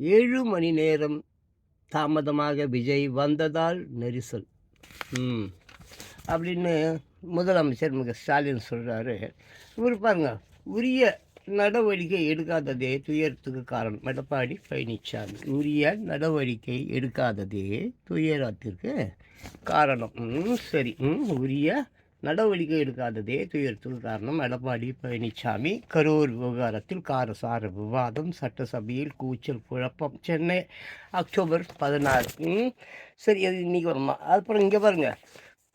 ஏழு மணி நேரம் தாமதமாக விஜய் வந்ததால் நெரிசல். ம். அப்படின்னு முதலமைச்சர் மிக ஸ்டாலின் சொல்கிறாரு இவர் பாருங்க உரிய நடவடிக்கை எடுக்காததே துயரத்துக்கு காரணம். எடப்பாடி பழனிசாமி உரிய நடவடிக்கை எடுக்காததே துயரத்திற்கு காரணம். ம் சரி. ம் உரிய நடவடிக்கை எடுக்காததே துயரத்தில் காரணம். எடப்பாடி பழனிசாமி கரூர் விவகாரத்தில் காரசார விவாதம். சட்டசபையில் கூச்சல் குழப்பம். சென்னை அக்டோபர் பதினாறு. ம் சரி அது இன்னைக்கு வருமா? அப்புறம் இங்கே பாருங்கள்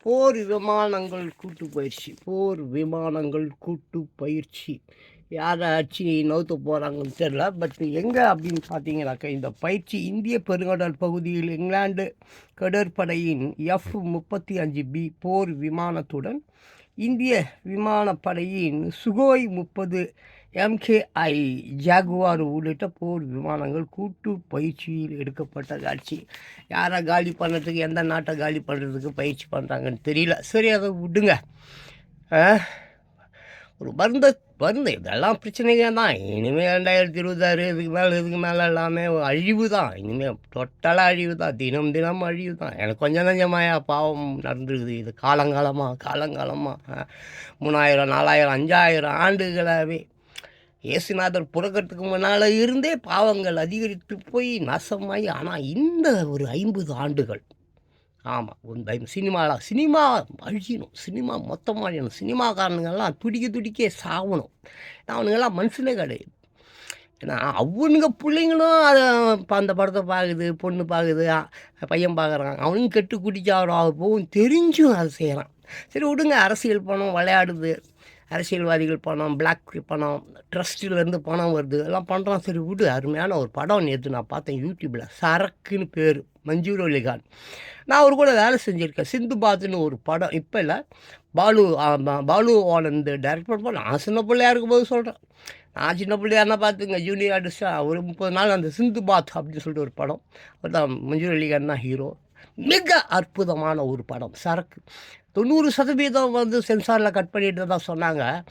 போர் விமானங்கள் கூட்டு பயிற்சி. போர் விமானங்கள் கூட்டு பயிற்சி. யார் ஆட்சி நோத்து போகிறாங்கன்னு தெரில பட் எங்கே அப்படின்னு பார்த்தீங்கன்னாக்கா இந்த பயிற்சி இந்திய பெருங்கடல் பகுதியில் இங்கிலாந்து கடற்படையின் எஃப் முப்பத்தி அஞ்சு பி போர் விமானத்துடன் இந்திய விமானப்படையின் சுகோய் முப்பது எம்கேஐ ஜாகுவார் உள்ளிட்ட போர் விமானங்கள் கூட்டு பயிற்சியில் எடுக்கப்பட்ட காட்சி யாரை காலி பண்ணுறதுக்கு எந்த நாட்டை காலி பண்ணுறதுக்கு பயிற்சி பண்ணுறாங்கன்னு தெரியல. சரி அதை விடுங்க. ஆ? ஒரு மருந்த வந்து இதெல்லாம் பிரச்சனைங்க தான். இனிமேல் ரெண்டாயிரத்தி இருபத்தாறு இதுக்கு மேலே இதுக்கு மேலே எல்லாமே அழிவு தான். இனிமேல் டோட்டலாக அழிவு தான். தினம் தினம் அழிவு தான். எனக்கு கொஞ்சம் கொஞ்சமாயா பாவம் நடந்துருக்குது. இது காலங்காலமாக காலங்காலமாக மூணாயிரம் நாலாயிரம் அஞ்சாயிரம் ஆண்டுகளாகவே இயேசுநாதர் புறக்கிறதுக்கு முன்னால் இருந்தே பாவங்கள் அதிகரித்து போய் நாசமாகி ஆனால் இந்த ஒரு ஐம்பது ஆண்டுகள் ஆமாம் இந்த சினிமாவில் சினிமா அழிக்கணும். சினிமா மொத்தமாக அழியணும். சினிமாக்காரனுங்கெல்லாம் துடிக்க துடிக்க சாகணும் அவனுங்கெல்லாம் மனுஷனே கிடையாது. ஏன்னா அவனுங்க பிள்ளைங்களும் அதை இப்போ அந்த படத்தை பார்க்குது பொண்ணு பார்க்குது பையன் பார்க்குறான் அவனும் கெட்டு குடிச்சாடும் அவர் போகும் தெரிஞ்சும் அதை செய்கிறான் சரி விடுங்க. அரசியல் பணம் விளையாடுது. அரசியல்வாதிகள் பணம் பிளாக் பணம் ட்ரஸ்ட்டிலேருந்து பணம் வருது. எல்லாம் பண்ணுறான் சரி விடு. அருமையான ஒரு படம் நேற்று நான் பார்த்தேன் யூடியூப்பில் சரக்குன்னு பேர். மஞ்சூர் அலிகான். நான் அவர் கூட வேலை செஞ்சுருக்கேன். சிந்து பாத்துன்னு ஒரு படம். இப்போ இல்லை. பாலு பாலு ஆனந்த் டைரக்ட் பண்ண நான் சின்ன பிள்ளையாக இருக்கும்போது சொல்கிறேன் நான் சின்ன பிள்ளையாருன்னா பார்த்துங்க ஜூனியர் ஆர்டிஸ்டாக ஒரு முப்பது நாள் அந்த சிந்து பாத் அப்படின்னு சொல்லிட்டு ஒரு படம். தான் மஞ்சூர் அலிகான் தான் ஹீரோ மிக அற்புதமான ஒரு படம் சரக்கு. தொண்ணூறு சதவீதம் வந்து சென்சாரில் கட் பண்ணிட்டு தான் சொன்னாங்க.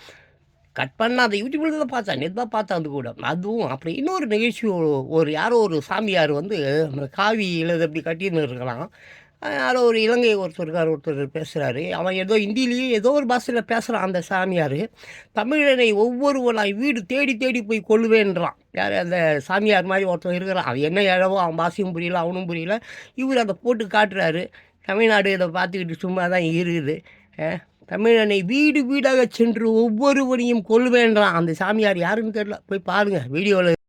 கட் பண்ணால் அதை யூடியூப்பில் தான் பார்த்தேன் நேற்று தான் பார்த்தேன் அது கூட. அதுவும் அப்புறம் இன்னொரு நிகழ்ச்சி ஒரு- யாரோ ஒரு சாமியார் வந்து நம்ம காவி இழுது அப்படி கட்டின்னு இருக்கலாம். யாரோ ஒரு இலங்கை ஒருத்தருக்கார் ஒருத்தர் பேசுகிறாரு அவன் ஏதோ ஹிந்திலேயே ஏதோ ஒரு பாஷையில் பேசுகிறான் அந்த சாமியார். தமிழனை ஒவ்வொருவனாய் வீடு தேடி தேடி போய் கொள்ளுவேன்றான் யார் அந்த சாமியார் மாதிரி ஒருத்தன் இருக்கிறான். அவன் என்ன இழவோ அவன் பாசியும் புரியல அவனும் புரியல. இவர் அதை போட்டு காட்டுறாரு. தமிழ்நாடு இதை பார்த்துக்கிட்டு சும்மா தான் இருக்குது தமிழனை வீடு வீடாக சென்று ஒவ்வொருவனையும் கொள்வேன்றான் அந்த சாமியார் யாருன்னு தெரியல. போய் பாருங்கள் வீடியோவில்